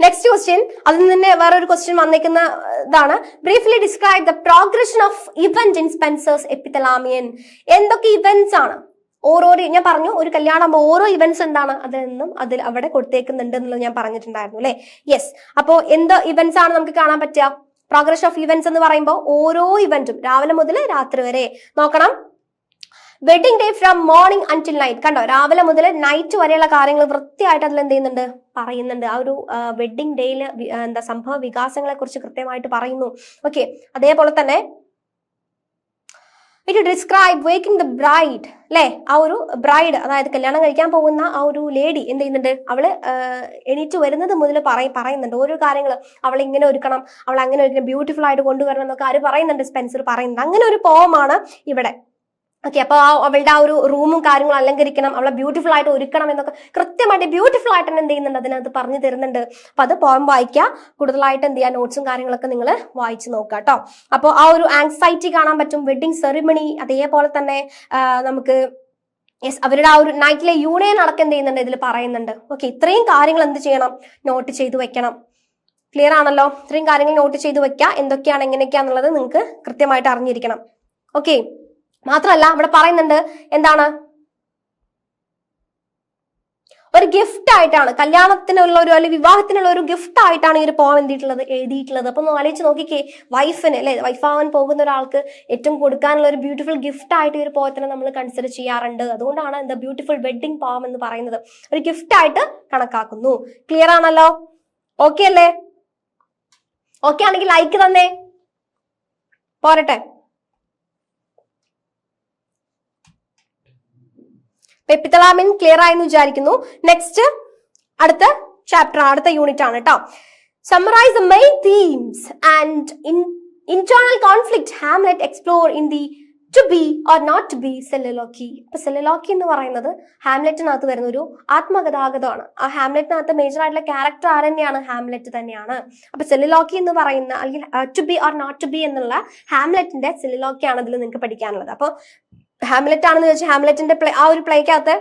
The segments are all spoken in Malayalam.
നെക്സ്റ്റ് ക്വസ്റ്റ്യൻ അതിൽ തന്നെ വേറൊരു ക്വസ്റ്റ്യൻ വന്നേക്കുന്ന ഇതാണ്. Briefly describe the progression of event in Spenser's Epithalamion എന്തൊക്കെ ഇവന്റ്സ് ആണ്? ഓരോരോ ഞാൻ പറഞ്ഞു ഒരു കല്യാണം ഓരോ ഇവന്റ്സ് എന്താണ്? അതിൽ നിന്നും അതിൽ അവിടെ കൊടുത്തേക്കുന്നുണ്ട് എന്നുള്ളത് ഞാൻ പറഞ്ഞിട്ടുണ്ടായിരുന്നു അല്ലെ? യെസ് അപ്പോൾ എന്തോ ഇവന്റ്സ് ആണ് നമുക്ക് കാണാൻ പറ്റുക? പ്രോഗ്രഷൻ ഓഫ് ഇവന്റ്സ് എന്ന് പറയുമ്പോൾ ഓരോ ഇവന്റും രാവിലെ മുതൽ രാത്രി വരെ. നോക്കണം. Wedding day from morning until night കണ്ടോ? രാവിലെ മുതൽ നൈറ്റ് വരെയുള്ള കാര്യങ്ങൾ വൃത്തിയായിട്ട് അതിൽ എന്ത് ചെയ്യുന്നുണ്ട്? പറയുന്നുണ്ട്. ആ ഒരു വെഡിങ് ഡേയിൽ എന്താ സംഭവ വികാസങ്ങളെ കുറിച്ച് കൃത്യമായിട്ട് പറയുന്നു. ഓക്കെ അതേപോലെ തന്നെ it describe waking the bride അല്ലേ ആ ഒരു ബ്രൈഡ് അതായത് കല്യാണം കഴിക്കാൻ പോകുന്ന ആ ഒരു ലേഡി എന്ത് ചെയ്യുന്നുണ്ട്? അവൾ എണീറ്റ് വരുന്നത് മുതൽ പറയും പറയുന്നുണ്ട്. ഓരോ കാര്യങ്ങൾ അവൾ ഇങ്ങനെ ഒരുക്കണം അവൾ അങ്ങനെ ഒരുക്കണം ബ്യൂട്ടിഫുൾ ആയിട്ട് കൊണ്ടുവരണം എന്നൊക്കെ ആര് പറയുന്നുണ്ട്? സ്പെൻസർ പറയുന്നുണ്ട്. അങ്ങനെ ഒരു പോവമാണ് ഇവിടെ. ഓക്കെ അപ്പൊ ആ അവളുടെ ആ ഒരു റൂമും കാര്യങ്ങളും അലങ്കരിക്കണം അവളെ ബ്യൂട്ടിഫുൾ ആയിട്ട് ഒരുക്കണം എന്നൊക്കെ കൃത്യമായിട്ട് ബ്യൂട്ടിഫുൾ ആയിട്ട് തന്നെ എന്ത് ചെയ്യുന്നുണ്ട്? അതിനകത്ത് പറഞ്ഞു തരുന്നുണ്ട്. അപ്പൊ അത് പോയം വായിക്കുക. കൂടുതലായിട്ട് എന്ത് ചെയ്യുക നോട്ട്സും കാര്യങ്ങളൊക്കെ നിങ്ങൾ വായിച്ചു നോക്കുക കേട്ടോ അപ്പോൾ ആ ഒരു ആങ്സൈറ്റി കാണാൻ പറ്റും. വെഡിങ് സെറിമണി അതേപോലെ തന്നെ നമുക്ക് യെസ് അവരുടെ ആ ഒരു നൈറ്റിലെ യൂണിയൻ അടക്കം എന്ത് ചെയ്യുന്നുണ്ട്? ഇതിൽ പറയുന്നുണ്ട്. ഓക്കെ ഇത്രയും കാര്യങ്ങൾ എന്ത് ചെയ്യണം? നോട്ട് ചെയ്ത് വെക്കണം. ക്ലിയർ ആണല്ലോ? ഇത്രയും കാര്യങ്ങൾ നോട്ട് ചെയ്ത് വെക്കുക. എന്തൊക്കെയാണ് എങ്ങനെയൊക്കെയാണെന്നുള്ളത് നിങ്ങൾക്ക് കൃത്യമായിട്ട് അറിഞ്ഞിരിക്കണം. ഓക്കെ മാത്രമല്ല ഇവിടെ പറയുന്നുണ്ട് എന്താണ്? ഒരു ഗിഫ്റ്റ് ആയിട്ടാണ്. കല്യാണത്തിനുള്ള ഒരു അല്ലെങ്കിൽ വിവാഹത്തിനുള്ള ഒരു ഗിഫ്റ്റ് ആയിട്ടാണ് ഈ ഒരു പോം എന്തിട്ടുള്ളത് എഴുതിയിട്ടുള്ളത്. അപ്പൊ ഒന്ന് ആലോചിച്ച് നോക്കിക്കേ വൈഫിന് അല്ലെ വൈഫാവാൻ പോകുന്ന ഒരാൾക്ക് ഏറ്റവും കൊടുക്കാനുള്ള ഒരു ബ്യൂട്ടിഫുൾ ഗിഫ്റ്റ് ആയിട്ട് ഈ ഒരു പോയത്തിനെ നമ്മൾ കൺസിഡർ ചെയ്യാറുണ്ട്. അതുകൊണ്ടാണ് എന്താ ബ്യൂട്ടിഫുൾ വെഡിങ് പോം എന്ന് പറയുന്നത്. ഒരു ഗിഫ്റ്റ് ആയിട്ട് കണക്കാക്കുന്നു. ക്ലിയർ ആണല്ലോ? ഓക്കെ അല്ലേ? ഓക്കെ ആണെങ്കിൽ ലൈക്ക് തന്നെ. പോരട്ടെ. പെപ്പിത്തലാമിൻ ക്ലിയർ ആയെന്ന് വിചാരിക്കുന്നു. നെക്സ്റ്റ് അടുത്ത ചാപ്റ്റർ അടുത്ത യൂണിറ്റ് ആണ് കേട്ടോ summarise the main themes and internal conflict Hamlet explore in the to be or not to be soliloquy ഇപ്പൊ സെല്ലലോക്കി എന്ന് പറയുന്നത് ഹാംലെറ്റിനകത്ത് വരുന്ന ഒരു ആത്മഗതാഗതമാണ്. ആ ഹാംലെറ്റിനകത്ത് മേജർ ആയിട്ടുള്ള ക്യാരക്ടർ ആര് തന്നെയാണ് ഹാംലെറ്റ് തന്നെയാണ്. അപ്പൊ സെല്ലലോക്കി എന്ന് പറയുന്ന അല്ലെങ്കിൽ to be or not to be എന്നുള്ള ഹാംലെറ്റിന്റെ സെല്ലലോക്കി ആണ് ഇതിൽ നിങ്ങൾക്ക് പഠിക്കാനുള്ളത്. അപ്പോൾ ഹാംലെറ്റ് ആണെന്ന് വെച്ചാൽ ഹാംലെറ്റിന്റെ പ്ലേ ആ ഒരു പ്ലേക്കകത്ത്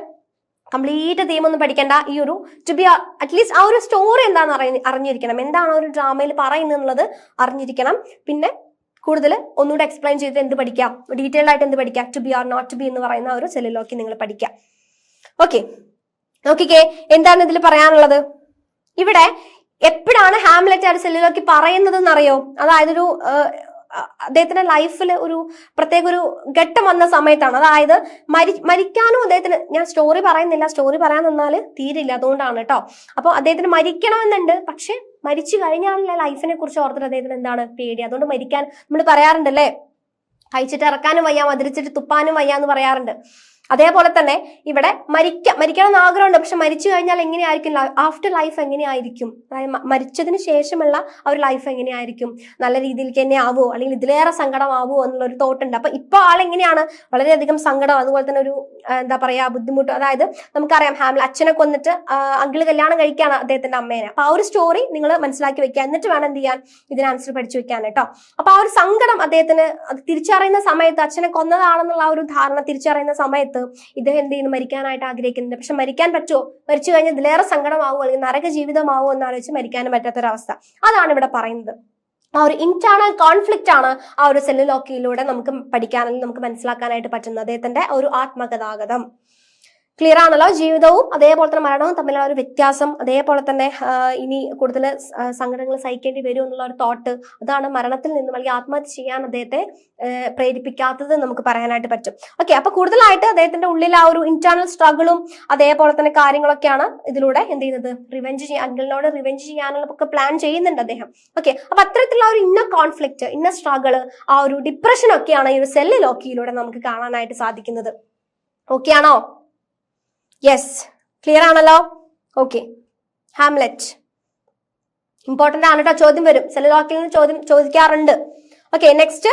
കംപ്ലീറ്റ് തീം ഒന്നും പഠിക്കേണ്ട. ഈ ഒരു ടു ബി അറ്റ്ലീസ്റ്റ് ആ ഒരു സ്റ്റോറി എന്താണെന്ന് അറിഞ്ഞിരിക്കണം. എന്താണ് ആ ഒരു ഡ്രാമയിൽ പറയുന്നത് എന്നുള്ളത് അറിഞ്ഞിരിക്കണം. പിന്നെ കൂടുതൽ ഒന്നുകൂടെ എക്സ്പ്ലെയിൻ ചെയ്തിട്ട് എന്ത് പഠിക്കാം? ഡീറ്റെയിൽഡ് ആയിട്ട് എന്ത് പഠിക്കാം? To be or not to be എന്ന് പറയുന്ന ഒരു സെല്ലിലോക്കി നിങ്ങൾ പഠിക്കാം. ഓക്കെ നോക്കിക്കേ എന്താണ് ഇതിൽ പറയാനുള്ളത്? ഇവിടെ എപ്പോഴാണ് ഹാംലെറ്റ് ആ ഒരു സെല്ലിലോക്കി പറയുന്നത് എന്നറിയോ അതായത് ഒരു അദ്ദേഹത്തിന്റെ ലൈഫിൽ ഒരു പ്രത്യേക ഒരു ഘട്ടം വന്ന സമയത്താണ്. അതായത് മരി മരിക്കാനും അദ്ദേഹത്തിന് ഞാൻ സ്റ്റോറി പറയുന്നില്ല. സ്റ്റോറി പറയാൻ നിന്നാൽ തീരില്ല അതുകൊണ്ടാണ് കേട്ടോ അപ്പോൾ അദ്ദേഹത്തിന് മരിക്കണമെന്നുണ്ട്. പക്ഷെ മരിച്ചു കഴിഞ്ഞാലുള്ള ലൈഫിനെ കുറിച്ച് ഓർത്തിട്ട് അദ്ദേഹത്തിന് എന്താണ് പേടി? അതുകൊണ്ട് മരിക്കാൻ നമ്മൾ പറയാറുണ്ടല്ലേ? കഴിച്ചിട്ട് ഇറക്കാനും വയ്യ മതിരിച്ചിട്ട് തുപ്പാനും വയ്യ എന്ന് പറയാറുണ്ട്. അതേപോലെ തന്നെ ഇവിടെ മരിക്ക മരിക്കണം എന്ന് ആഗ്രഹമുണ്ട്. പക്ഷെ മരിച്ചു കഴിഞ്ഞാൽ എങ്ങനെയായിരിക്കും ആഫ്റ്റർ ലൈഫ് എങ്ങനെയായിരിക്കും? അതായത് മരിച്ചതിന് ശേഷമുള്ള ആ ഒരു ലൈഫ് എങ്ങനെയായിരിക്കും? നല്ല രീതിയിലേക്ക് തന്നെ ആവുമോ അല്ലെങ്കിൽ ഇതിലേറെ സങ്കടമാവുമോ എന്നുള്ള ഒരു തോട്ട് ഉണ്ട്. അപ്പൊ ഇപ്പൊ ആളെങ്ങനെയാണ് വളരെയധികം സങ്കടം അതുപോലെ തന്നെ ഒരു എന്താ പറയാ ബുദ്ധിമുട്ട്. അതായത് നമുക്കറിയാം ഹാമിൽ അച്ഛനെ കൊന്നിട്ട് അങ്കിൾ കല്യാണം കഴിക്കാണ് അദ്ദേഹത്തിന്റെ അമ്മേനെ. അപ്പൊ ആ ഒരു സ്റ്റോറി നിങ്ങൾ മനസ്സിലാക്കി വെക്കുക. എന്നിട്ട് വേണം എന്ത് ചെയ്യാൻ? ഇതിന് ആൻസർ പഠിച്ചു വെക്കാൻ കേട്ടോ. അപ്പൊ ആ ഒരു സങ്കടം അദ്ദേഹത്തിന് തിരിച്ചറിയുന്ന സമയത്ത് അച്ഛനെ കൊന്നതാണെന്നുള്ള ആ ഒരു ധാരണ തിരിച്ചറിയുന്ന സമയത്ത് ഇദ്ദേഹം എന്ത് ചെയ്യുന്നു? മരിക്കാനായിട്ട് ആഗ്രഹിക്കുന്നുണ്ട്. പക്ഷെ മരിക്കാൻ പറ്റുമോ? മരിച്ചു കഴിഞ്ഞാൽ ഇതിലേറെ സങ്കടമാവോ അല്ലെങ്കിൽ നരക ജീവിതമാവോ എന്ന് ആലോചിച്ച് മരിക്കാനും പറ്റാത്തൊരവസ്ഥ. അതാണ് ഇവിടെ പറയുന്നത്. ആ ഒരു ഇന്റേണൽ കോൺഫ്ലിക്റ്റ് ആണ് ആ ഒരു സെല്ലുലോക്കിയിലൂടെ നമുക്ക് പഠിക്കാൻ നമുക്ക് മനസ്സിലാക്കാനായിട്ട് പറ്റുന്നത്. അദ്ദേഹത്തിന്റെ ഒരു ആത്മഗതാഗതം. ക്ലിയർ ആണല്ലോ? ജീവിതവും അതേപോലെ തന്നെ മരണവും തമ്മിലുള്ള ഒരു വ്യത്യാസം അതേപോലെ തന്നെ ഇനി കൂടുതൽ സങ്കടങ്ങൾ സഹിക്കേണ്ടി വരും എന്നുള്ള ഒരു തോട്ട് അതാണ് മരണത്തിൽ നിന്നും അല്ലെങ്കിൽ ആത്മഹത്യ ചെയ്യാൻ അദ്ദേഹത്തെ പ്രേരിപ്പിക്കാത്തത് നമുക്ക് പറയാനായിട്ട് പറ്റും. ഓക്കെ അപ്പൊ കൂടുതലായിട്ട് അദ്ദേഹത്തിന്റെ ഉള്ളിൽ ആ ഒരു ഇന്റേണൽ സ്ട്രഗിളും അതേപോലെ തന്നെ കാര്യങ്ങളൊക്കെയാണ് ഇതിലൂടെ എന്ത് ചെയ്യുന്നത്? റിവെഞ്ച് ചെയ്യാൻ അങ്കിളിനോട് റിവെഞ്ച് ചെയ്യാനുള്ള ഒക്കെ പ്ലാൻ ചെയ്യുന്നുണ്ട് അദ്ദേഹം. ഓക്കെ അപ്പൊ അത്തരത്തിലുള്ള ഒരു ഇന്ന കോൺഫ്ലിക്റ്റ് ഇന്ന സ്ട്രഗിൾ ആ ഒരു ഡിപ്രഷൻ ഒക്കെയാണ് ഈ ഒരു സെല്ല് ലോക്കിയിലൂടെ നമുക്ക് കാണാനായിട്ട് സാധിക്കുന്നത്. ഓക്കെ ആണോ? യെസ് ക്ലിയർ ആണല്ലോ? ഓക്കെ ഹാംലെറ്റ് ഇമ്പോർട്ടന്റ് ആണ് കേട്ടോ ചോദ്യം വരും. ചില നിന്ന് ചോദ്യം ചോദിക്കാറുണ്ട്. Okay next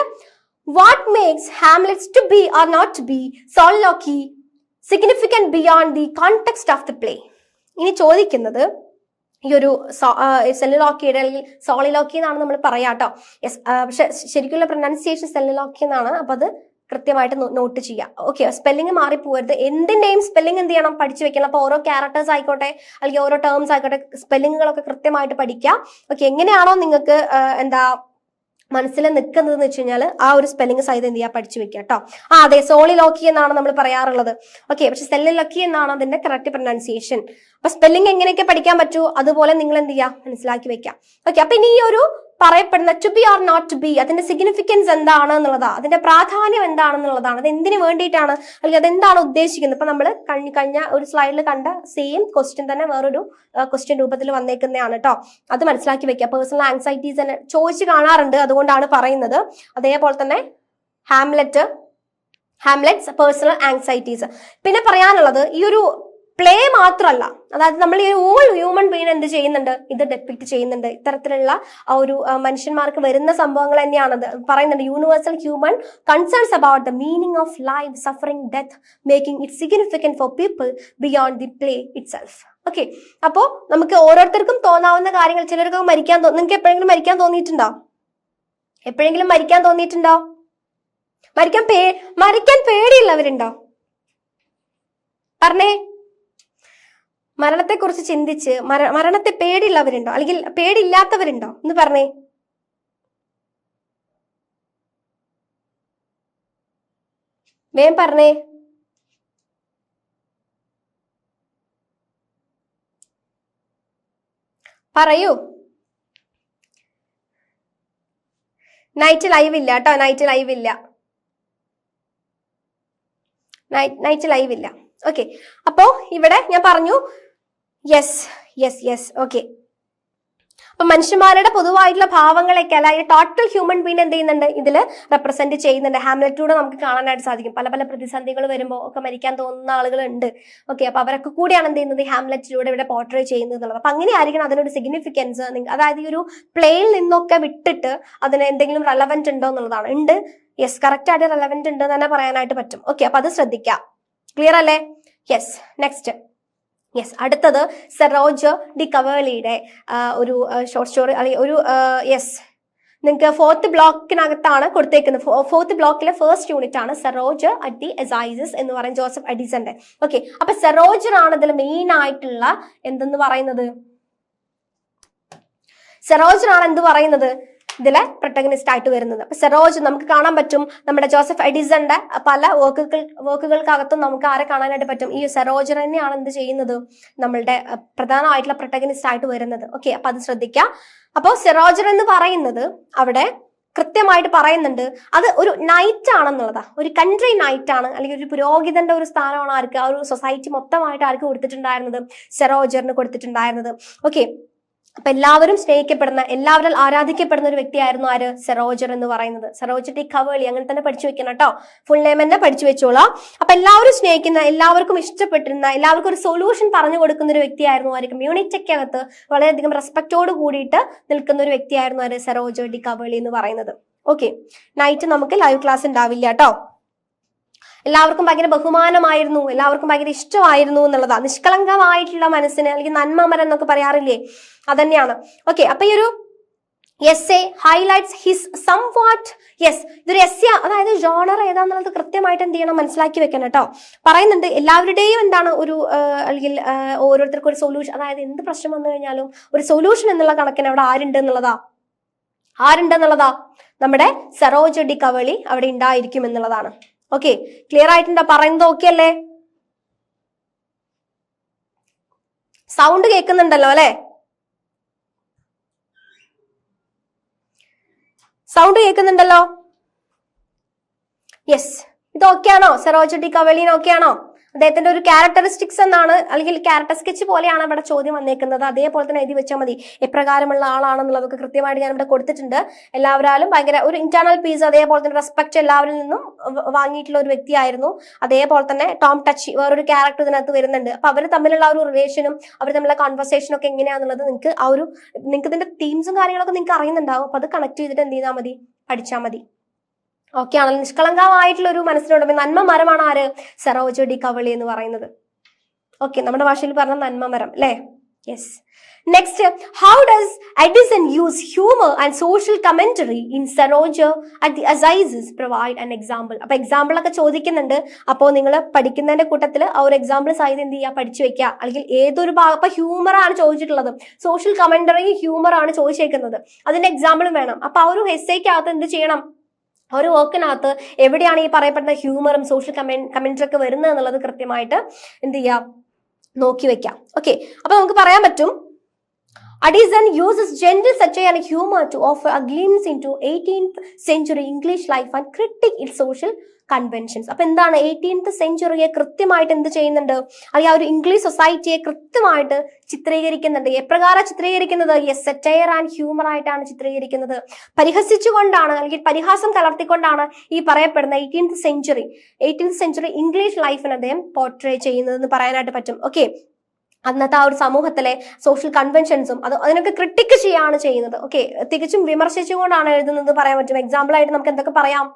what makes Hamlet's to be or not to be soliloquy significant beyond the context of the play ഇനി ചോദിക്കുന്നത് ഈ ഒരു സെല്ലുലോക്കിയുടെ അല്ലെങ്കിൽ സോളിലോക്കി എന്നാണ് നമ്മൾ പറയാട്ടോ യെസ് പക്ഷെ ശരിക്കുള്ള പ്രൊനൗൺസിയേഷൻ സെല്ലുലോക്കി എന്നാണ്. അപ്പൊ അത് കൃത്യമായിട്ട് നോട്ട് ചെയ്യാം. ഓക്കെ സ്പെല്ലിംഗ് മാറിപ്പോകരുത് എന്തിന്റെയും സ്പെല്ലിംഗ് എന്ത് ചെയ്യണം? പഠിച്ചു വെക്കണം. അപ്പോൾ ഓരോ ക്യാരക്ടേഴ്സ് ആയിക്കോട്ടെ അല്ലെങ്കിൽ ഓരോ ടേംസ് ആയിക്കോട്ടെ സ്പെല്ലിങ്ങുകളൊക്കെ കൃത്യമായിട്ട് പഠിക്കുക ഓക്കെ എങ്ങനെയാണോ നിങ്ങൾക്ക് എന്താ മനസ്സിൽ നിൽക്കുന്നത് എന്ന് വെച്ച് കഴിഞ്ഞാൽ ആ ഒരു സ്പെല്ലിംഗ് സഹിതം എന്ത് ചെയ്യുക പഠിച്ചു വെക്കുക കേട്ടോ ആ അതെ സോളിലോക്കി എന്നാണ് നമ്മൾ പറയാറുള്ളത്. ഓക്കെ പക്ഷെ സെല്ലിലോക്കി എന്നാണ് അതിന്റെ കറക്റ്റ് പ്രൊനൗൺസിയേഷൻ അപ്പൊ സ്പെല്ലിംഗ് എങ്ങനെയൊക്കെ പഠിക്കാൻ പറ്റൂ? അതുപോലെ നിങ്ങൾ എന്ത് ചെയ്യുക മനസ്സിലാക്കി വെക്കാം. ഓക്കെ അപ്പൊ ഇനി ഈ ഒരു പറയപ്പെടുന്ന to be or not be അതിന്റെ സിഗ്നിഫിക്കൻസ് എന്താണ് എന്നുള്ളതാണ് അതിന്റെ പ്രാധാന്യം എന്താണെന്നുള്ളതാണ് അത് എന്തിനു വേണ്ടിയിട്ടാണ് അല്ലെങ്കിൽ അതെന്താണ് ഉദ്ദേശിക്കുന്നത്? ഇപ്പൊ നമ്മൾ കഴിഞ്ഞ കഴിഞ്ഞ ഒരു സ്ലൈഡിൽ കണ്ട സെയിം ക്വസ്റ്റ്യൻ തന്നെ വേറൊരു ക്വസ്റ്റ്യൻ രൂപത്തിൽ വന്നേക്കുന്നതാണ് കേട്ടോ അത് മനസ്സിലാക്കി വെക്കുക പേഴ്സണൽ ആൻസൈറ്റീസ് തന്നെ ചോദിച്ചു കാണാറുണ്ട് അതുകൊണ്ടാണ് പറയുന്നത്. അതേപോലെ തന്നെ ഹാംലെറ്റ് ഹാംലെറ്റ്സ് പേഴ്സണൽ ആൻസൈറ്റീസ് പിന്നെ പറയാനുള്ളത് ഈ ഒരു പ്ലേ മാത്രമല്ല അതായത് നമ്മൾ ഈ ഓൾ ഹ്യൂമൻ ബീൻ എന്ത് ചെയ്യുന്നുണ്ട്? ഇത് ഡെപ്പിക്ട് ചെയ്യുന്നുണ്ട്. ഇത്തരത്തിലുള്ള ആ ഒരു മനുഷ്യന്മാർക്ക് വരുന്ന സംഭവങ്ങൾ തന്നെയാണത്. പറയുന്നുണ്ട് universal human concerns about the meaning of life suffering death making it significant for people beyond the play itself okay അപ്പോൾ നമുക്ക് ഓരോരുത്തർക്കും തോന്നാവുന്ന കാര്യങ്ങൾ ചിലർക്ക് മരിക്കാൻ നിങ്ങൾക്ക് എപ്പോഴെങ്കിലും മരിക്കാൻ തോന്നിയിട്ടുണ്ടോ? എപ്പോഴെങ്കിലും മരിക്കാൻ തോന്നിയിട്ടുണ്ടോ? മരിക്കാൻ പേ മരിക്കാൻ പേടിയുള്ളവരുണ്ടോ? പറഞ്ഞേ. മരണത്തെക്കുറിച്ച് ചിന്തിച്ച് മര മരണത്തെ പേടിയുള്ളവരുണ്ടോ? അല്ലെങ്കിൽ പേടിയില്ലാത്തവരുണ്ടോ? എന്ന് പറഞ്ഞേ. വേം പറഞ്ഞേ. പറയൂ. നൈറ്റ് ലൈവ് ഇല്ല കേട്ടോ. നൈറ്റ് ലൈവ് ഇല്ല. നൈറ്റ് ലൈവ് ഇല്ല. ഓക്കെ അപ്പോ ഇവിടെ ഞാൻ പറഞ്ഞു യെസ് യെസ് യെസ് ഓക്കെ അപ്പൊ മനുഷ്യന്മാരുടെ പൊതുവായിട്ടുള്ള ഭാവങ്ങളൊക്കെ അല്ലെങ്കിൽ ടോട്ടൽ ഹ്യൂമൻ ബീൻ എന്ത് ചെയ്യുന്നുണ്ട്? ഇതിൽ റെപ്രസെന്റ് ചെയ്യുന്നുണ്ട്. ഹാംലെറ്റിലൂടെ നമുക്ക് കാണാനായിട്ട് സാധിക്കും. പല പല പ്രതിസന്ധികൾ വരുമ്പോൾ ഒക്കെ മരിക്കാൻ തോന്നുന്ന ആളുകളുണ്ട്. ഓക്കെ അപ്പൊ അവരൊക്കെ കൂടിയാണ് എന്ത് ചെയ്യുന്നത്? ഹാംലെറ്റിലൂടെ ഇവിടെ പോർട്രേ ചെയ്യുന്നത് എന്നുള്ളത് അപ്പൊ അങ്ങനെയായിരിക്കണം അതിനൊരു സിഗ്നിഫിക്കൻസ് അതായത് ഈ ഒരു പ്ലെയിൽ നിന്നൊക്കെ വിട്ടിട്ട് അതിന് എന്തെങ്കിലും റെലവെന്റ് ഉണ്ടോ എന്നുള്ളതാണ്. ഉണ്ട്. യെസ് കറക്റ്റ് ആയിട്ട് റെലവെന്റ് ഉണ്ട് തന്നെ പറയാനായിട്ട് പറ്റും. ഓക്കെ അപ്പൊ അത് ശ്രദ്ധിക്കാം. ക്ലിയർ അല്ലേ? യെസ് നെക്സ്റ്റ് യെസ് അടുത്തത് സെറോജ് ഡി കവേളിയുടെ ഒരു ഷോർട്ട് സ്റ്റോറി അല്ലെങ്കിൽ ഒരു യെസ് നിങ്ങൾക്ക് ഫോർത്ത് ബ്ലോക്കിനകത്താണ് കൊടുത്തേക്കുന്നത്. ഫോർത്ത് ബ്ലോക്കിലെ ഫസ്റ്റ് യൂണിറ്റ് ആണ് സെറോജ് അഡി എസൈസസ് എന്ന് പറയും ജോസഫ് അഡിസന്റെ ഓക്കെ അപ്പൊ സെറോജറാണ് ഇതിൽ മെയിൻ ആയിട്ടുള്ള എന്തെന്ന് പറയുന്നത്? സെറോജറാണ് എന്ത് പറയുന്നത്? ഇതിലെ പ്രൊട്ടഗനിസ്റ്റ് ആയിട്ട് വരുന്നത്. അപ്പൊ സെറോജ് നമുക്ക് കാണാൻ പറ്റും നമ്മുടെ ജോസഫ് എഡിസന്റെ പല വർക്കുകൾ വർക്കുകൾക്കകത്തും നമുക്ക് ആരെ കാണാനായിട്ട് പറ്റും. ഈ സെറോജർ തന്നെയാണ് എന്ത് ചെയ്യുന്നത്? നമ്മളുടെ പ്രധാനമായിട്ടുള്ള പ്രൊട്ടഗനിസ്റ്റ് ആയിട്ട് വരുന്നത്. ഓക്കെ അപ്പൊ അത് ശ്രദ്ധിക്കുക അപ്പോൾ സെറോജർ എന്ന് പറയുന്നത് അവിടെ കൃത്യമായിട്ട് പറയുന്നുണ്ട് അത് ഒരു നൈറ്റ് ആണെന്നുള്ളതാ. ഒരു കൺട്രി നൈറ്റ് ആണ് അല്ലെങ്കിൽ ഒരു പുരോഹിതന്റെ ഒരു സ്ഥാനമാണ് ആർക്ക് ആ ഒരു സൊസൈറ്റി മൊത്തമായിട്ട് ആർക്ക് കൊടുത്തിട്ടുണ്ടായിരുന്നത്? സെറോജറിന് കൊടുത്തിട്ടുണ്ടായിരുന്നത്. ഓക്കെ അപ്പൊ എല്ലാവരും സ്നേഹിക്കപ്പെടുന്ന എല്ലാവരും ആരാധിക്കപ്പെടുന്ന ഒരു വ്യക്തിയായിരുന്നു ആര്? സെറോജർ എന്ന് പറയുന്നത്. സെറോജർ ടി കവേളി അങ്ങനെ തന്നെ പഠിച്ചു വെക്കണം കേട്ടോ ഫുൾ നെയിം തന്നെ പഠിച്ചു വെച്ചോളാം. അപ്പൊ എല്ലാവരും സ്നേഹിക്കുന്ന എല്ലാവർക്കും ഇഷ്ടപ്പെട്ടിരുന്ന എല്ലാവർക്കും ഒരു സൊല്യൂഷൻ പറഞ്ഞു കൊടുക്കുന്ന ഒരു വ്യക്തിയായിരുന്നു ആര്? കമ്മ്യൂണിറ്റിക്കകത്ത് വളരെയധികം റെസ്പെക്റ്റോട് കൂടിയിട്ട് നിൽക്കുന്ന ഒരു വ്യക്തിയായിരുന്നു ആര്? സെറോജർ ടി കവേളി എന്ന് പറയുന്നത്. ഓക്കെ നൈറ്റ് നമുക്ക് ലൈവ് ക്ലാസ് ഉണ്ടാവില്ല കേട്ടോ എല്ലാവർക്കും ഭയങ്കര ബഹുമാനമായിരുന്നു എല്ലാവർക്കും ഭയങ്കര ഇഷ്ടമായിരുന്നു എന്നുള്ളതാണ് നിഷ്കളങ്കമായിട്ടുള്ള മനസ്സിന് അല്ലെങ്കിൽ നന്മമരം എന്നൊക്കെ പറയാറില്ലേ? അതന്നെയാണ്. ഓക്കെ അപ്പൊ ഈ ഒരു essay highlights his somewhat yes ഇതൊരു എസ് അതായത് ജോണർ ഏതാന്നുള്ളത് കൃത്യമായിട്ട് എന്ത് ചെയ്യണം മനസ്സിലാക്കി വെക്കണം കേട്ടോ. പറയുന്നുണ്ട് എല്ലാവരുടെയും എന്താണ് ഒരു അല്ലെങ്കിൽ ഓരോരുത്തർക്കും ഒരു സൊല്യൂഷൻ അതായത് എന്ത് പ്രശ്നം വന്നു കഴിഞ്ഞാലും ഒരു സൊല്യൂഷൻ എന്നുള്ള കണക്കിന് അവിടെ ആരുണ്ട് എന്നുള്ളതാ? ആരുണ്ട് എന്നുള്ളതാ? നമ്മുടെ സറോജ് ഡി കവളി അവിടെ ഉണ്ടായിരിക്കും എന്നുള്ളതാണ്. ഓക്കെ ക്ലിയർ ആയിട്ടുണ്ടോ. പറയുന്നത് ഓക്കെ അല്ലേ? സൗണ്ട് കേൾക്കുന്നുണ്ടല്ലോ അല്ലെ? സൗണ്ട് കേൾക്കുന്നുണ്ടല്ലോ? യെസ് ഇത് ഓക്കെ ആണോ? സെറോ ചുട്ടി കവളീൻ ഓക്കെ ആണോ? അദ്ദേഹത്തിന്റെ ഒരു ക്യാരക്ടറിസ്റ്റിക്സ് എന്നാണ് അല്ലെങ്കിൽ ക്യാരക്ടർ സ്കെച്ച് പോലെയാണ് ഇവിടെ ചോദ്യം വന്നേക്കുന്നത്. അതേപോലെ തന്നെ എഴുതി വെച്ചാൽ മതി. എപ്രകാരമുള്ള ആളാണെന്നുള്ളതൊക്കെ കൃത്യമായിട്ട് ഞാൻ ഇവിടെ കൊടുത്തിട്ടുണ്ട്. എല്ലാവരും ഭയങ്കര ഒരു ഇന്റേണൽ പീസ് അതേപോലെ തന്നെ റെസ്പെക്ട് എല്ലാവരിൽ നിന്നും വാങ്ങിയിട്ടുള്ള ഒരു വ്യക്തിയായിരുന്നു. അതേപോലെ തന്നെ ടോം ടച്ച് വേറൊരു ക്യാരക്ടർ ഇതിനകത്ത് വരുന്നുണ്ട്. അപ്പൊ അവർ തമ്മിലുള്ള ഒരു റിലേഷനും അവർ തമ്മിലുള്ള കോൺവെർസേഷനും ഒക്കെ എങ്ങനെയാണെന്നുള്ളത് നിങ്ങൾക്ക് ആ ഒരു നിങ്ങൾക്ക് ഇതിന്റെ തീംസും കാര്യങ്ങളൊക്കെ നിങ്ങൾക്ക് അറിയുന്നുണ്ടാവും. അപ്പൊ അത് കണക്ട് ചെയ്തിട്ട് എന്ത് ചെയ്താൽ മതി? പഠിച്ചാൽ മതി. ആണല്ലോ നിഷ്കളങ്കമായിട്ടുള്ള ഒരു മനസ്സിനുടമ നന്മ മരമാണ് ആര്? സെറോജോ ഡി കവളി എന്ന് പറയുന്നത്. ഓക്കെ നമ്മുടെ ഭാഷയിൽ പറഞ്ഞ നന്മ മരം അല്ലേ? Yes next how does Addison use humour and social commentary in Sir Roger at the assizes provide an example അപ്പൊ എക്സാമ്പിൾ ഒക്കെ ചോദിക്കുന്നുണ്ട്. അപ്പോൾ നിങ്ങൾ പഠിക്കുന്നതിന്റെ കൂട്ടത്തിൽ ആ ഒരു എക്സാമ്പിൾ സഹിതം എന്ത് ചെയ്യുക? പഠിച്ചു വെക്കുക. അല്ലെങ്കിൽ ഏതൊരു ഭാഗം അപ്പൊ ഹ്യൂമർ ആണ് ചോദിച്ചിട്ടുള്ളത്. സോഷ്യൽ കമന്ററി ഹ്യൂമർ ആണ് ചോദിച്ചേക്കുന്നത്. അതിന്റെ എക്സാമ്പിളും വേണം. അപ്പൊ ആ ഒരു ഹെസ്സേക്കകത്ത് എന്ത് ചെയ്യണം? ഒരു വർക്കിനകത്ത് എവിടെയാണ് ഈ പറയപ്പെടുന്ന ഹ്യൂമറും സോഷ്യൽ കമന്റ് കമന്ററി ഒക്കെ വരുന്നത് എന്നുള്ളത് കൃത്യമായിട്ട് എന്ത് ചെയ്യാം? നോക്കി വെക്കാം. ഓക്കെ അപ്പൊ നമുക്ക് പറയാൻ പറ്റും. Addison uses gentle satire and humor to offer a glimpse into 18th century English life and critique its social conventions അപ്പൊ എന്താണ് എയ്റ്റീൻത്ത് സെഞ്ചുറിയെ കൃത്യമായിട്ട് എന്ത് ചെയ്യുന്നുണ്ട്? അല്ലെങ്കിൽ ആ ഒരു ഇംഗ്ലീഷ് സൊസൈറ്റിയെ കൃത്യമായിട്ട് ചിത്രീകരിക്കുന്നുണ്ട്. എപ്രകാരം ചിത്രീകരിക്കുന്നത്? യെസ് സെറ്റയർ ആൻഡ് ഹ്യൂമർ ആയിട്ടാണ് ചിത്രീകരിക്കുന്നത്. പരിഹസിച്ചുകൊണ്ടാണ് അല്ലെങ്കിൽ പരിഹാസം കലർത്തിക്കൊണ്ടാണ് ഈ പറയപ്പെടുന്ന eighteenth century eighteenth century English ലൈഫിന് അദ്ദേഹം പോർട്രേ ചെയ്യുന്നതെന്ന് പറയാനായിട്ട് പറ്റും. ഓക്കെ അന്നത്തെ ആ ഒരു സമൂഹത്തിലെ സോഷ്യൽ കൺവെൻഷൻസും അത് അതിനൊക്കെ ക്രിട്ടിക് ചെയ്യാണ് ചെയ്യുന്നത്. ഓക്കെ തികച്ചും വിമർശിച്ചുകൊണ്ടാണ് എഴുതുന്നത് പറയാൻ പറ്റും. എക്സാമ്പിൾ ആയിട്ട് നമുക്ക് എന്തൊക്കെ പറയാം?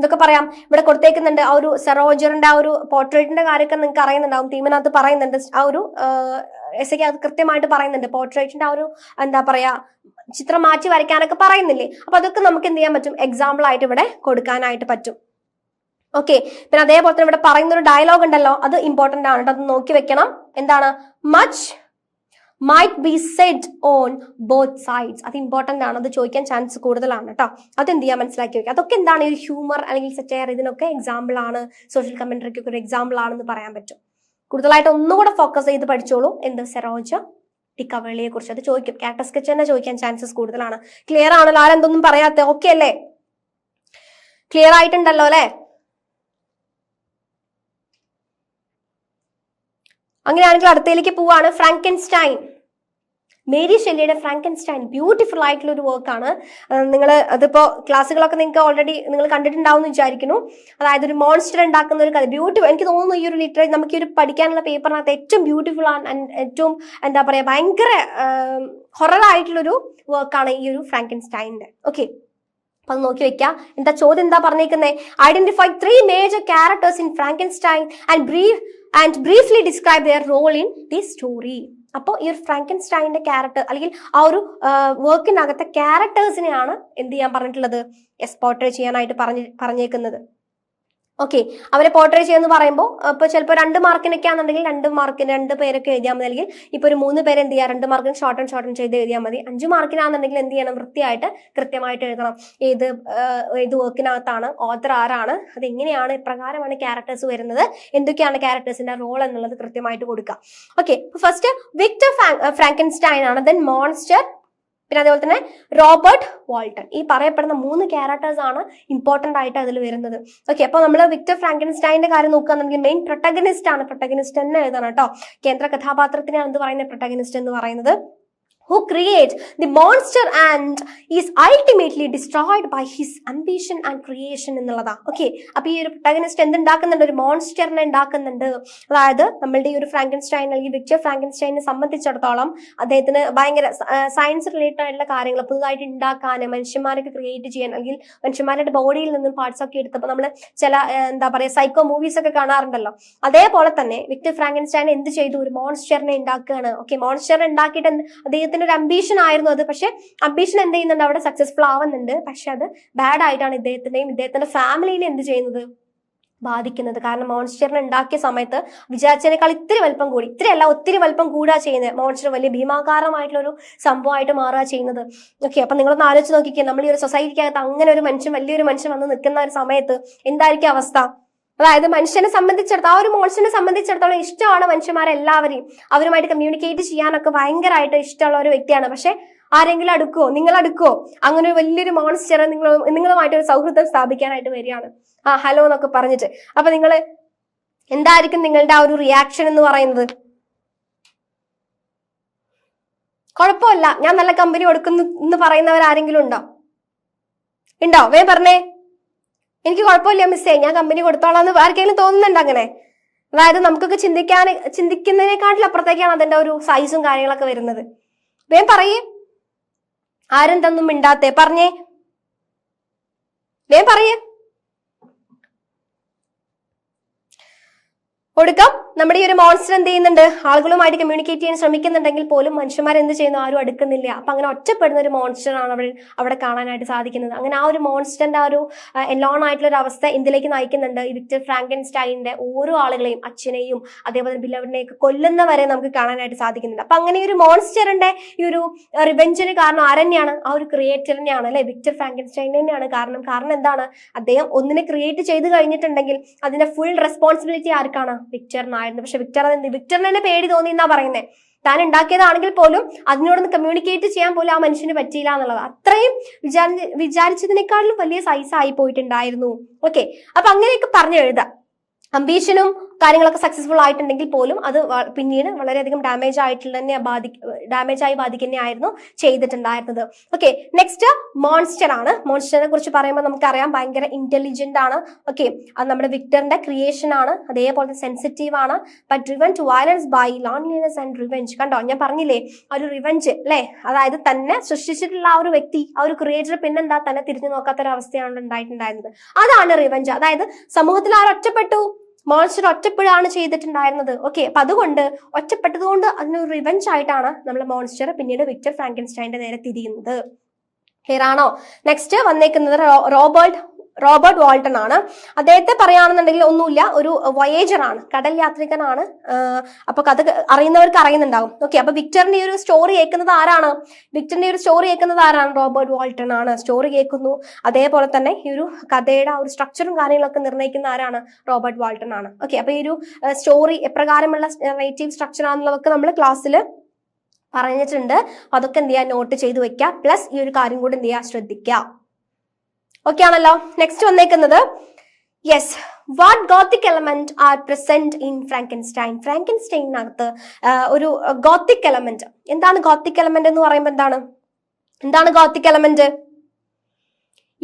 എന്തൊക്കെ പറയാം. ഇവിടെ കൊടുത്തേക്കുന്നുണ്ട് ആ ഒരു സെറോജറിന്റെ ആ ഒരു പോർട്രേറ്റിന്റെ കാര്യമൊക്കെ നിങ്ങൾക്ക് അറിയുന്നുണ്ടാവും. തീമിനകത്ത് പറയുന്നുണ്ട്. ആ ഒരു എസ് അത് കൃത്യമായിട്ട് പറയുന്നുണ്ട്. പോർട്രേറ്റിന്റെ ആ ഒരു എന്താ പറയാ ചിത്രം മാറ്റി വരയ്ക്കാനൊക്കെ പറയുന്നില്ലേ? അപ്പൊ അതൊക്കെ നമുക്ക് എന്ത് ചെയ്യാൻ പറ്റും? എക്സാമ്പിൾ ആയിട്ട് ഇവിടെ കൊടുക്കാനായിട്ട് പറ്റും. ഓക്കെ പിന്നെ അതേപോലെ തന്നെ ഇവിടെ പറയുന്ന ഒരു ഡയലോഗ് ഉണ്ടല്ലോ. അത് ഇമ്പോർട്ടന്റ് ആണ്. അത് നോക്കി വെക്കണം. എന്താണ്? Much might be set on both sides അത് ഇമ്പോർട്ടന്റ് ആണ് അത് ചോദിക്കാൻ ചാൻസ് കൂടുതലാണ് കേട്ടോ അത് എന്ത് ചെയ്യാൻ മനസ്സിലാക്കി വെക്കുക? അതൊക്കെ എന്താണ്? ഈ ഹ്യൂമർ അല്ലെങ്കിൽ സെറ്റയർ ഇതിനൊക്കെ എക്സാമ്പിൾ ആണ്. സോഷ്യൽ കമൻട്രിക്ക് ഒരു എക്സാമ്പിൾ ആണെന്ന് പറയാൻ പറ്റും. കൂടുതലായിട്ട് ഒന്നുകൂടെ ഫോക്കസ് ചെയ്ത് പഠിച്ചോളൂ. എന്ത്? സെറോജ ടിക്കവേളിയെ കുറിച്ച് അത് ചോദിക്കും. ക്യാരക്ടർ സ്കെച്ച് തന്നെ ചോദിക്കാൻ ചാൻസസ് കൂടുതലാണ്. ക്ലിയർ ആണല്ലോ? ആരെന്തൊന്നും പറയാത്ത? ഓക്കെ അല്ലേ? ക്ലിയർ ആയിട്ടുണ്ടല്ലോ അല്ലേ? അങ്ങനെയാണെങ്കിൽ അടുത്തയിലേക്ക് പോവാണ് ഫ്രാങ്കൻസ്റ്റൈൻ മേരി ഷെല്ലിയുടെ ഫ്രാങ്കൻസ്റ്റൈൻ ബ്യൂട്ടിഫുൾ ആയിട്ടുള്ള ഒരു വർക്കാണ് നിങ്ങൾ അതിപ്പോ ക്ലാസ്സുകളൊക്കെ നിങ്ങൾക്ക് ഓൾറെഡി നിങ്ങൾ കണ്ടിട്ടുണ്ടാവും എന്ന് വിചാരിക്കുന്നു. അതായത് ഒരു മോൺസ്റ്റർ ഉണ്ടാക്കുന്ന ഒരു കഥ. ബ്യൂട്ടിഫുൾ എനിക്ക് തോന്നുന്നു ഈ ഒരു ലിറ്ററേച്ചർ നമുക്ക് ഈ ഒരു പഠിക്കാനുള്ള പേപ്പറിനകത്ത് ഏറ്റവും ബ്യൂട്ടിഫുൾ ആണ് ഏറ്റവും എന്താ പറയാ ഭയങ്കര ഹൊറർ ആയിട്ടുള്ളൊരു വർക്കാണ് ഈ ഒരു ഫ്രാങ്കൻസ്റ്റൈന്റെ ഓക്കെ അപ്പൊ അത് നോക്കി വെക്കാം. എന്താ ചോദ്യം എന്താ പറഞ്ഞേക്കുന്നത് identify three major characters in Frankenstein and brief and briefly describe their role in the story അപ്പോൾ ഈ ഒരു ഫ്രാങ്കൻസ്റ്റൈന്റെ ക്യാരക്ടർ അല്ലെങ്കിൽ ആ ഒരു വർക്കിനകത്തെ ക്യാരക്ടേഴ്സിനെയാണ് എന്ത് ചെയ്യാൻ പറഞ്ഞിട്ടുള്ളത്? എക്സ്പോർട്ടർ ചെയ്യാനായിട്ട് പറഞ്ഞ് പറഞ്ഞേക്കുന്നത്. ഓക്കെ അവരെ പോർട്രേ ചെയ്യുന്ന പറയുമ്പോൾ ഇപ്പൊ ചിലപ്പോൾ രണ്ട് മാർക്കിനൊക്കെ ആണെന്നുണ്ടെങ്കിൽ രണ്ട് മാർക്കിന് രണ്ട് പേരൊക്കെ എഴുതിയാൽ മതി. അല്ലെങ്കിൽ ഇപ്പൊ ഒരു മൂന്ന് പേര് എന്ത് ചെയ്യുക രണ്ട് മാർക്കിന് ഷോർട്ട് ആൻഡ് ഷോർട്ട് ചെയ്ത് എഴുതിയാൽ മതി. അഞ്ച് മാർക്കിനാണെന്നുണ്ടെങ്കിൽ എന്ത് ചെയ്യണം? വൃത്തിയായിട്ട് കൃത്യമായിട്ട് എഴുതണം. ഏത് ഏത് വർക്കിനകത്താണ് ഓത്തർ ആരാണ് അത് എങ്ങനെയാണ് ഇപ്രകാരമാണ് ക്യാരക്ടേഴ്സ് വരുന്നത് എന്തൊക്കെയാണ് ക്യാരക്ടേഴ്സിന്റെ റോൾ എന്നുള്ളത് കൃത്യമായിട്ട് കൊടുക്കുക. ഓക്കെ ഫസ്റ്റ് വിക്ടർ ഫ്രാങ്കൻസ്റ്റൈൻ ആണ്. ദെൻ മോൺസ്റ്റർ പിന്നെ അതേപോലെ തന്നെ റോബർട്ട് വാൾട്ടൺ. ഈ പറയപ്പെടുന്ന മൂന്ന് ക്യാരക്ടേഴ്സ് ആണ് ഇമ്പോർട്ടന്റ് ആയിട്ട് അതിൽ വരുന്നത്. ഓക്കെ അപ്പോൾ നമ്മൾ വിക്ടർ ഫ്രാങ്കൻസ്റ്റൈന്റെ കാര്യം നോക്കുകയാണെന്നുണ്ടെങ്കിൽ മെയിൻ പ്രൊട്ടഗനിസ്റ്റ് ആണ്. പ്രൊട്ടഗനിസ്റ്റ് തന്നെ എഴുതണം കേട്ടോ. കേന്ദ്ര കഥാപാത്രത്തിനാണ് എന്ത് പറയുന്നത്? പ്രൊട്ടഗനിസ്റ്റ് എന്ന് പറയുന്നത്. Who creates the monster and is ultimately destroyed by his ambition and creation എന്നുള്ളതാ. ഓക്കെ അപ്പൊ ഈ ഒരു പ്രൊട്ടഗനിസ്റ്റ് എന്തുണ്ടാക്കുന്നുണ്ട്? ഒരു മോൺസ്റ്ററിനെ ഉണ്ടാക്കുന്നുണ്ട്. അതായത് നമ്മളുടെ ഈ ഒരു ഫ്രാങ്കൻസ്റ്റൈൻ അല്ലെങ്കിൽ വിക്ടർ ഫ്രാങ്കൻസ്റ്റൈനെ സംബന്ധിച്ചിടത്തോളം അദ്ദേഹത്തിന് ഭയങ്കര സയൻസ് റിലേറ്റഡ് ആയിട്ടുള്ള കാര്യങ്ങൾ പുതുതായിട്ട് ഉണ്ടാക്കാൻ മനുഷ്യന്മാരൊക്കെ ക്രിയേറ്റ് ചെയ്യാൻ അല്ലെങ്കിൽ മനുഷ്യന്മാരുടെ ബോഡിയിൽ നിന്നും പാർട്സ് ഒക്കെ എടുത്തപ്പോൾ നമ്മൾ ചില എന്താ പറയുക സൈക്കോ മൂവീസ് ഒക്കെ കാണാറുണ്ടല്ലോ. അതേപോലെ തന്നെ വിക്ടർ ഫ്രാങ്കൻസ്റ്റൈൻ എന്ത് ചെയ്തു? ഒരു മോൺസ്റ്ററിനെ ഉണ്ടാക്കുകയാണ്. ഓക്കെ മോൺസ്റ്ററിനെ ഉണ്ടാക്കിയിട്ട് അദ്ദേഹത്തിന് അദ്ദേഹത്തിന്റെ ഒരു അംബീഷൻ ആയിരുന്നു അത്. പക്ഷെ അംബീഷൻ എന്ത് ചെയ്യുന്നുണ്ട്? അവിടെ സക്സസ്ഫുൾ ആവുന്നുണ്ട്. പക്ഷെ അത് ബാഡ് ആയിട്ടാണ് ഇദ്ദേഹത്തിന്റെയും ഇദ്ദേഹത്തിന്റെ ഫാമിലിയിൽ എന്ത് ചെയ്യുന്നത്? ബാധിക്കുന്നത്. കാരണം മോൺസ്റ്ററിനെ ഉണ്ടാക്കിയ സമയത്ത് വിചാരിച്ചതിനേക്കാൾ ഇത്തിരി വലിപ്പം കൂടി ഇത്തിരി അല്ല ഒത്തിരി വലിപ്പം കൂടാ ചെയ്യുന്നത്. മോൺസ്റ്റർ വലിയ ഭീമാകാരമായിട്ടുള്ള ഒരു സംഭവമായിട്ട് മാറുക ചെയ്യുന്നത്. ഓക്കെ അപ്പൊ നിങ്ങളൊന്ന് ആലോചിച്ച് നോക്കിക്കേ. നമ്മൾ ഈ ഒരു സൊസൈറ്റിക്കകത്ത് അങ്ങനെ ഒരു മനുഷ്യൻ വലിയൊരു മനുഷ്യൻ വന്ന് നിൽക്കുന്ന ഒരു സമയത്ത് എന്തായിരിക്കും അവസ്ഥ? അതായത് മനുഷ്യനെ സംബന്ധിച്ചിടത്തോളം ആ ഒരു മോൾസിനെ സംബന്ധിച്ചിടത്തോളം ഇഷ്ടമാണ് മനുഷ്യന്മാരെല്ലാവരെയും അവരുമായിട്ട് കമ്മ്യൂണിക്കേറ്റ് ചെയ്യാനൊക്കെ ഭയങ്കരമായിട്ട് ഇഷ്ടമുള്ള ഒരു വ്യക്തിയാണ്. പക്ഷെ ആരെങ്കിലും അടുക്കുവോ? നിങ്ങൾ അടുക്കുവോ? അങ്ങനെ ഒരു വലിയൊരു മോൺസ്റ്റർ നിങ്ങൾ നിങ്ങളുമായിട്ട് ഒരു സൗഹൃദം സ്ഥാപിക്കാനായിട്ട് വരികയാണ്. ആ ഹലോ എന്നൊക്കെ പറഞ്ഞിട്ട്. അപ്പൊ നിങ്ങൾ എന്തായിരിക്കും നിങ്ങളുടെ ആ ഒരു റിയാക്ഷൻ എന്ന് പറയുന്നത്? കുഴപ്പമില്ല. ഞാൻ നല്ല കമ്പനി കൊടുക്കുന്നു എന്ന് പറയുന്നവർ ആരെങ്കിലും ഉണ്ടോ? ഉണ്ടോ? വേ പറഞ്ഞേ. എനിക്ക് കുഴപ്പമില്ല മിസ്സേ. ഞാൻ കമ്പനി കൊടുത്തോളാം എന്ന് ആർക്കെങ്കിലും തോന്നുന്നുണ്ട് അങ്ങനെ? അതായത് നമുക്കൊക്കെ ചിന്തിക്കാൻ ചിന്തിക്കുന്നതിനെക്കാട്ടിൽ അപ്പുറത്തേക്കാണ് അതിന്റെ ഒരു സൈസും കാര്യങ്ങളൊക്കെ വരുന്നത്. വേം പറയേ. ആരും തന്നും മിണ്ടാത്തേ. പറഞ്ഞേ. വേം പറയേ. ഒടുക്കം നമ്മുടെ ഈ ഒരു മോൺസ്റ്റർ എന്ത് ചെയ്യുന്നുണ്ട്? ആളുകളുമായിട്ട് കമ്മ്യൂണിക്കേറ്റ് ചെയ്യാൻ ശ്രമിക്കുന്നുണ്ടെങ്കിൽ പോലും മനുഷ്യന്മാർ എന്ത് ചെയ്യുന്നു? ആരും അടുക്കുന്നില്ല. അപ്പൊ അങ്ങനെ ഒറ്റപ്പെടുന്ന ഒരു മോൺസ്റ്റർ ആണ് അവിടെ അവിടെ കാണാനായിട്ട് സാധിക്കുന്നത്. അങ്ങനെ ആ ഒരു മോൺസ്റ്ററിന്റെ ആ ഒരു എലോൺ ആയിട്ടുള്ള ഒരു അവസ്ഥ എന്തിലേക്ക് നയിക്കുന്നുണ്ട്? വിക്ടർ ഫ്രാങ്കൻ സ്റ്റൈലിന്റെ ഓരോ ആളുകളെയും അച്ഛനെയും അതേപോലെ ബില്ലവറിനെയും ഒക്കെ കൊല്ലുന്ന വരെ നമുക്ക് കാണാനായിട്ട് സാധിക്കുന്നുണ്ട്. അപ്പൊ അങ്ങനെ ഒരു മോൺസ്റ്ററിന്റെ ഈ ഒരു റിവെഞ്ചിന് കാരണം ആരെന്നെയാണ്? ആ ഒരു ക്രിയേറ്ററിനെയാണ് അല്ലെ? വിക്ടർ ഫ്രാങ്കൻ സ്റ്റൈൻ തന്നെയാണ് കാരണം. കാരണം എന്താണ്? അദ്ദേഹം ഒന്നിനെ ക്രിയേറ്റ് ചെയ്ത് കഴിഞ്ഞിട്ടുണ്ടെങ്കിൽ അതിന്റെ ഫുൾ റെസ്പോൺസിബിലിറ്റി ആർക്കാണ്? വിക്ടറിനായിരുന്നു പക്ഷെ വിക്ടർ അതെന്ത് വിക്ടറിന് തന്നെ പേടി തോന്നി എന്നാ പറയുന്നത് താൻ ഉണ്ടാക്കിയതാണെങ്കിൽ പോലും അതിനോടൊന്ന് കമ്മ്യൂണിക്കേറ്റ് ചെയ്യാൻ പോലും ആ മനുഷ്യന് പറ്റിയില്ല എന്നുള്ളത്. അത്രയും വിചാരി വിചാരിച്ചതിനേക്കാളും വലിയ സൈസ് ആയി പോയിട്ടുണ്ടായിരുന്നു. ഓക്കെ അപ്പൊ അങ്ങനെയൊക്കെ പറഞ്ഞു എഴുതാം. അംബീഷനും കാര്യങ്ങളൊക്കെ സക്സസ്ഫുൾ ആയിട്ടുണ്ടെങ്കിൽ പോലും അത് പിന്നീട് വളരെയധികം ഡാമേജ് ആയിട്ടുള്ള തന്നെ ബാധി ഡാമേജ് ആയി ബാധിക്കുന്ന ആയിരുന്നു ചെയ്തിട്ടുണ്ടായിരുന്നത്. ഓക്കെ നെക്സ്റ്റ് മോൺസ്റ്റർ ആണ്. മോൺസ്റ്ററിനെ കുറിച്ച് പറയുമ്പോൾ നമുക്കറിയാം ഭയങ്കര ഇന്റലിജന്റ് ആണ്. ഓക്കെ അത് നമ്മുടെ വിക്ടറിന്റെ ക്രിയേഷൻ ആണ്. അതേപോലെ സെൻസിറ്റീവ് ആണ്. But driven to violence by loneliness and revenge കണ്ടോ? ഞാൻ പറഞ്ഞില്ലേ? ആ ഒരു റിവെഞ്ച് അല്ലേ അതായത് തന്നെ സൃഷ്ടിച്ചിട്ടുള്ള ആ ഒരു വ്യക്തി ആ ഒരു ക്രിയേറ്റർ പിന്നെന്താ തന്നെ തിരിഞ്ഞു നോക്കാത്ത ഒരു അവസ്ഥയാണ് ഉണ്ടായിട്ടുണ്ടായിരുന്നത്. അതാണ് റിവെഞ്ച് അതായത് സമൂഹത്തിൽ ആർ ഒറ്റപ്പെട്ടു മോൺസ്റ്റർ ഒറ്റപ്പെടുകയാണ് ചെയ്തിട്ടുണ്ടായിരുന്നത്. ഓക്കെ അപ്പൊ അതുകൊണ്ട് ഒറ്റപ്പെട്ടതുകൊണ്ട് അതിനൊരു റിവെഞ്ച് ആയിട്ടാണ് നമ്മൾ മോൺസ്റ്റർ പിന്നീട് വിക്ടർ ഫ്രാങ്കൻസ്റ്റൈന്റെ നേരെ തിരിയുന്നത്. ക്ലിയർ ആണോ? നെക്സ്റ്റ് വന്നേക്കുന്നത് റോബർട്ട് റോബർട്ട് വാൾട്ടൺ ആണ്. അദ്ദേഹത്തെ പറയുകയാണെന്നുണ്ടെങ്കിൽ ഒന്നുമില്ല ഒരു വയേജർ ആണ് കടൽ യാത്രികനാണ്. അപ്പൊ കഥ അറിയുന്നവർക്ക് അറിയുന്നുണ്ടാവും. ഓക്കെ അപ്പൊ വിക്ടറിന്റെ ഒരു സ്റ്റോറി കേൾക്കുന്നത് ആരാണ്? വിക്ടറിന്റെ ഒരു സ്റ്റോറി കേൾക്കുന്നത് ആരാണ്? റോബർട്ട് വാൾട്ടൺ ആണ്. സ്റ്റോറി കേൾക്കുന്നു. അതേപോലെ തന്നെ ഈ ഒരു കഥയുടെ ആ ഒരു സ്ട്രക്ചറും കാര്യങ്ങളൊക്കെ നിർണയിക്കുന്ന ആരാണ്? റോബർട്ട് വാൾട്ടൺ ആണ്. ഓക്കെ അപ്പൊ ഈ ഒരു സ്റ്റോറി എപ്രകാരമുള്ള നെറേറ്റീവ് സ്ട്രക്ചർ ആണെന്നുള്ളതൊക്കെ നമ്മൾ ക്ലാസ്സിൽ പറഞ്ഞിട്ടുണ്ട്. അതൊക്കെ എന്ത് ചെയ്യുക നോട്ട് ചെയ്ത് വെക്കുക പ്ലസ് ഈ ഒരു കാര്യം കൂടി എന്ത് ചെയ്യുക ശ്രദ്ധിക്കുക ഓക്കെ ആണല്ലോ. നെക്സ്റ്റ് വന്നേക്കുന്നത്. Yes what gothic element are present in Frankenstein ഫ്രാങ്കൻസ്റ്റൈനകത്ത് ഒരു ഗോത്തിക് എലമെന്റ് എന്താണ് ഗോത്തിക് എലമെന്റ് എന്ന് പറയുമ്പോൾ എന്താണ്? എന്താണ് ഗോത്തിക് എലമെന്റ്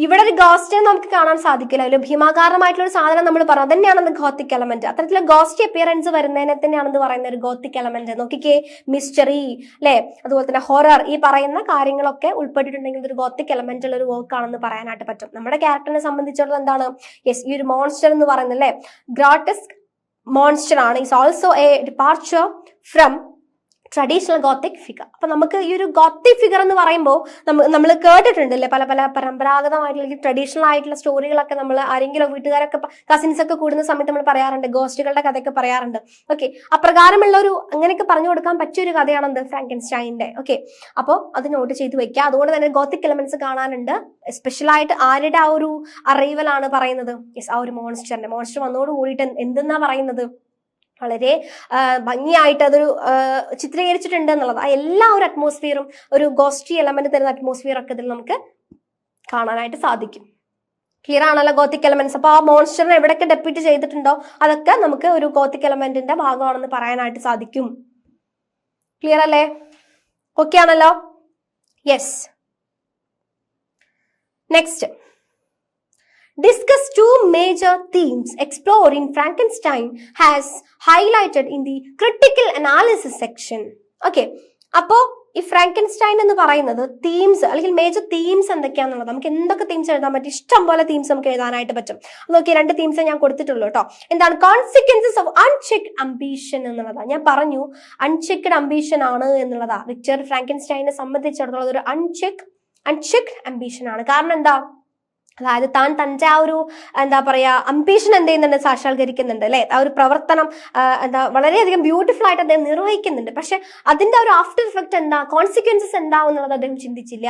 ഇവിടെ ഒരു ഗോസ്റ്റ് നമുക്ക് കാണാൻ സാധിക്കില്ല. ഒരു ഭീമാകാരമായിട്ടുള്ള ഒരു സാധനം നമ്മൾ പറഞ്ഞു. അതന്നെയാണ് ഗോത്തിക് എലമെന്റ് അത്തരത്തിലുള്ള ഗോസ്റ്റ് അപ്പിയറൻസ് വരുന്നതിനെ തന്നെയാണ് ഇത് പറയുന്ന ഒരു ഗോത്തിക് എലമെന്റ് നോക്കിക്കേ മിസ്റ്ററി അല്ലെ? അതുപോലെ തന്നെ ഹൊറർ ഈ പറയുന്ന കാര്യങ്ങളൊക്കെ ഉൾപ്പെട്ടിട്ടുണ്ടെങ്കിൽ ഒരു ഗോത്തിക് എലമെന്റ് ഉള്ള ഒരു വർക്ക് ആണെന്ന് പറയാനായിട്ട് പറ്റും. നമ്മുടെ ക്യാരക്ടറിനെ സംബന്ധിച്ചുള്ള എന്താണ്? യെസ് ഈ ഒരു മോൺസ്റ്റർ എന്ന് പറയുന്നത് അല്ലെ? ഗ്രോട്ടസ് മോൺസ്റ്റർ ആണ്. Is also a departure from traditional gothic figure അപ്പൊ നമുക്ക് ഈ ഒരു ഗോത്തിക് ഫിഗർ എന്ന് പറയുമ്പോൾ നമ്മൾ കേട്ടിട്ടുണ്ടല്ലേ? പല പല പരമ്പരാഗതമായിട്ടുള്ള ട്രഡീഷണൽ ആയിട്ടുള്ള സ്റ്റോറികളൊക്കെ നമ്മൾ ആരെങ്കിലും വീട്ടുകാരൊക്കെ കസിൻസ് ഒക്കെ കൂടുന്ന സമയത്ത് നമ്മൾ പറയാറുണ്ട്. ഗോസ്റ്റുകളുടെ കഥയൊക്കെ പറയാറുണ്ട്. ഓക്കെ അപ്രകാരമുള്ള ഒരു അങ്ങനെയൊക്കെ പറഞ്ഞു കൊടുക്കാൻ പറ്റിയ ഒരു കഥയാണ് എന്ത് ഫ്രാങ്കൻസ്റ്റൈന്റെ ഓക്കെ അപ്പോൾ അത് നോട്ട് ചെയ്ത് വെക്കുക അതുകൊണ്ട് തന്നെ ഗോത്തിക് എലമെന്റ്സ് കാണാനുണ്ട്. സ്പെഷ്യൽ ആയിട്ട് ആരുടെ ആ ഒരു അറൈവലാണ് പറയുന്നത്? യെസ് ആ ഒരു മോൺസ്റ്ററിന്റെ മോൺസ്റ്റർ വന്നോട് കൂടിയിട്ട് എന്തെന്നാ പറയുന്നത്? വളരെ ഭംഗിയായിട്ട് അതൊരു ചിത്രീകരിച്ചിട്ടുണ്ട് എന്നുള്ളത്. ആ എല്ലാ ഒരു അറ്റ്മോസ്ഫിയറും ഒരു ഗോസ്റ്റി എലമെന്റ് തരുന്ന അറ്റ്മോസ്ഫിയർ ഒക്കെ ഇതിൽ നമുക്ക് കാണാനായിട്ട് സാധിക്കും. ക്ലിയർ ആണല്ലോ ഗോത്തിക് എലമെന്റ്സ് അപ്പൊ ആ മോൺസ്റ്ററിനെ എവിടെയൊക്കെ ഡെപ്യൂട്ട് ചെയ്തിട്ടുണ്ടോ അതൊക്കെ നമുക്ക് ഒരു ഗോത്തിക് എലമെന്റിന്റെ ഭാഗമാണെന്ന് പറയാനായിട്ട് സാധിക്കും. ക്ലിയർ അല്ലേ? ഓക്കെ ആണല്ലോ? Yes next discuss two major themes. Explored in Frankenstein has highlighted in the critical analysis section. Okay, അപ്പോ ഈ ഫ്രാങ്കൻസ്റ്റൈൻ എന്ന് പറയുന്നത് തീംസ് അല്ലെങ്കിൽ മേജർ തീംസ് എന്തൊക്കെയാണെന്നുള്ളത് നമുക്ക് എന്തൊക്കെ തീംസ് എഴുതാൻ പറ്റും? ഇഷ്ടം പോലെ തീംസ് നമുക്ക് എഴുതാനായിട്ട് പറ്റും. നോക്കി രണ്ട് തീംസ് ഞാൻ കൊടുത്തിട്ടുള്ളൂ കേട്ടോ എന്താണ്? കോൺസിക്വൻസസ് ഓഫ് അൺചെക്ഡ് അംബീഷൻ എന്നുള്ളതാണ് ഞാൻ പറഞ്ഞു അൺചെക്ഡ് അംബീഷൻ ആണ് എന്നുള്ളതാ. വിക്ടർ ഫ്രാങ്കൻസ്റ്റൈനെ സംബന്ധിച്ചിടത്തോളം ഒരു അൺചെക്ക് അൺചെക്ഡ് അംബീഷൻ ആണ്. കാരണം എന്താ? അതായത് താൻ തന്റെ ആ ഒരു എന്താ പറയാ അംബീഷൻ എന്ത് ചെയ്യുന്നുണ്ട് സാക്ഷാത്കരിക്കുന്നുണ്ട് അല്ലെ? ആ ഒരു പ്രവർത്തനം എന്താ വളരെയധികം ബ്യൂട്ടിഫുൾ ആയിട്ട് അദ്ദേഹം നിർവഹിക്കുന്നുണ്ട്. പക്ഷെ അതിന്റെ ഒരു ആഫ്റ്റർ ഇഫക്റ്റ് എന്താ? കോൺസിക്വൻസസ് എന്താവും എന്നുള്ളത് അദ്ദേഹം ചിന്തിച്ചില്ല.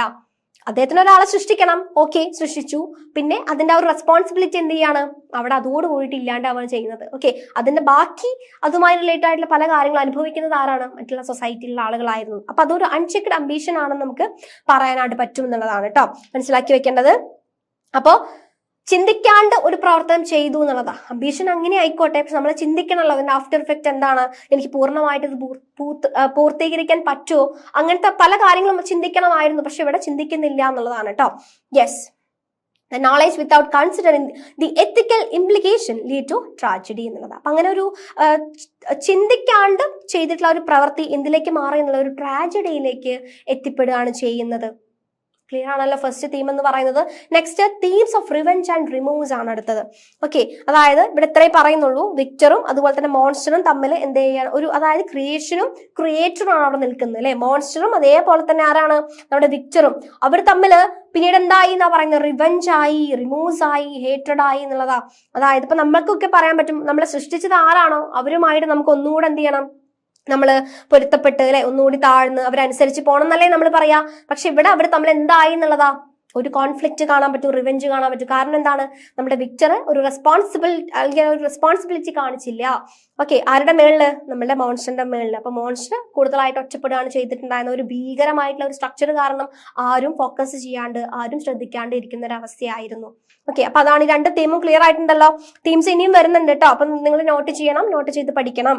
അദ്ദേഹത്തിന് ഒരാളെ സൃഷ്ടിക്കണം. ഓക്കെ സൃഷ്ടിച്ചു. പിന്നെ അതിന്റെ ആ ഒരു റെസ്പോൺസിബിലിറ്റി എന്ത് ചെയ്യാണ്? അവിടെ അതോട് കൂടിയിട്ട് ഇല്ലാണ്ടാവാണ് ചെയ്യുന്നത്. ഓക്കെ അതിന്റെ ബാക്കി അതുമായി റിലേറ്റഡ് ആയിട്ടുള്ള പല കാര്യങ്ങളും അനുഭവിക്കുന്നത് ആരാണ്? മറ്റുള്ള സൊസൈറ്റിയിലുള്ള ആളുകളായിരുന്നു. അപ്പൊ അതൊരു അൺചെക്ഡ് അംബീഷൻ ആണെന്ന് നമുക്ക് പറയാനായിട്ട് പറ്റും എന്നുള്ളതാണ് കേട്ടോ. മനസ്സിലാക്കി വെക്കേണ്ടത്. അപ്പോ ചിന്തിക്കാണ്ട് ഒരു പ്രവർത്തനം ചെയ്തു എന്നുള്ളതാ. അംബീഷൻ അങ്ങനെ ആയിക്കോട്ടെ. പക്ഷെ നമ്മൾ ചിന്തിക്കണമല്ലോ അതിന്റെ ആഫ്റ്റർ ഇഫക്റ്റ് എന്താണ്. എനിക്ക് പൂർണമായിട്ട് ഇത് പൂർത്തീകരിക്കാൻ പറ്റുമോ? അങ്ങനത്തെ പല കാര്യങ്ങളും ചിന്തിക്കണമായിരുന്നു. പക്ഷെ ഇവിടെ ചിന്തിക്കുന്നില്ല എന്നുള്ളതാണ് കേട്ടോ. Yes the knowledge without considering the ethical implication lead to tragedy എന്നുള്ളത്. അപ്പൊ അങ്ങനെ ഒരു ചിന്തിക്കാണ്ട് ചെയ്തിട്ടുള്ള ഒരു പ്രവൃത്തി എന്തിലേക്ക് മാറി എന്നുള്ള ഒരു ട്രാജഡിയിലേക്ക് എത്തിപ്പെടുകയാണ് ചെയ്യുന്നത്. ക്ലിയർ ആണല്ലോ ഫസ്റ്റ് തീം എന്ന് പറയുന്നത്. Next themes of revenge and remorse ആണ് അടുത്തത്. ഓക്കെ അതായത് ഇവിടെ ഇത്രയും പറയുന്നുള്ളൂ. വിക്ടറും അതുപോലെ തന്നെ മോൺസ്റ്ററും തമ്മിൽ എന്ത് ചെയ്യാണ്? ഒരു അതായത് ക്രിയേഷനും ക്രിയേറ്ററും ആണ് അവിടെ നിൽക്കുന്നത് അല്ലെ? മോൺസ്റ്ററും അതേപോലെ തന്നെ ആരാണ്? നമ്മുടെ വിക്ടറും അവർ തമ്മിൽ പിന്നീട് എന്തായി എന്നാ പറയുന്നത്? റിവെഞ്ച് ആയി റിമൂവ്സ് ആയി ഹേറ്റഡ് ആയി എന്നുള്ളതാ. അതായത് ഇപ്പൊ നമ്മൾക്കൊക്കെ പറയാൻ പറ്റും നമ്മളെ സൃഷ്ടിച്ചത് ആരാണോ? അവരുമായിട്ട് നമുക്ക് ഒന്നുകൂടെ എന്ത് ചെയ്യണം? നമ്മൾ പൊരുത്തപ്പെട്ട് അല്ലെ? ഒന്നുകൂടി താഴ്ന്ന് അവരനുസരിച്ച് പോകണം എന്നല്ലേ നമ്മൾ പറയാ. പക്ഷെ ഇവിടെ അവർ തമ്മിൽ എന്തായി എന്നുള്ളതാ. ഒരു കോൺഫ്ലിക്റ്റ് കാണാൻ പറ്റും റിവെഞ്ച് കാണാൻ പറ്റും. കാരണം എന്താണ്? നമ്മുടെ വിക്ടർ ഒരു റെസ്പോൺസിബിൾ അല്ലെങ്കിൽ ഒരു റെസ്പോൺസിബിലിറ്റി കാണിച്ചില്ല. ഓക്കെ ആരുടെ മേളിൽ? നമ്മളുടെ മോൺസ്റ്ററിന്റെ മേളിൽ. അപ്പൊ മോൺസ്റ്റർ കൂടുതലായിട്ട് ഒറ്റപ്പെടുകയാണ് ചെയ്തിട്ടുണ്ടായിരുന്ന ഒരു ഭീകരമായിട്ടുള്ള ഒരു സ്ട്രക്ചർ കാരണം ആരും ഫോക്കസ് ചെയ്യാണ്ട് ആരും ശ്രദ്ധിക്കാണ്ട് ഇരിക്കുന്ന ഒരു അവസ്ഥയായിരുന്നു. ഓക്കെ അപ്പൊ അതാണ് രണ്ട് തീമും ക്ലിയർ ആയിട്ടുണ്ടല്ലോ. തീംസ് ഇനിയും വരുന്നുണ്ട് കേട്ടോ അപ്പൊ നിങ്ങൾ നോട്ട് ചെയ്യണം നോട്ട് ചെയ്ത് പഠിക്കണം.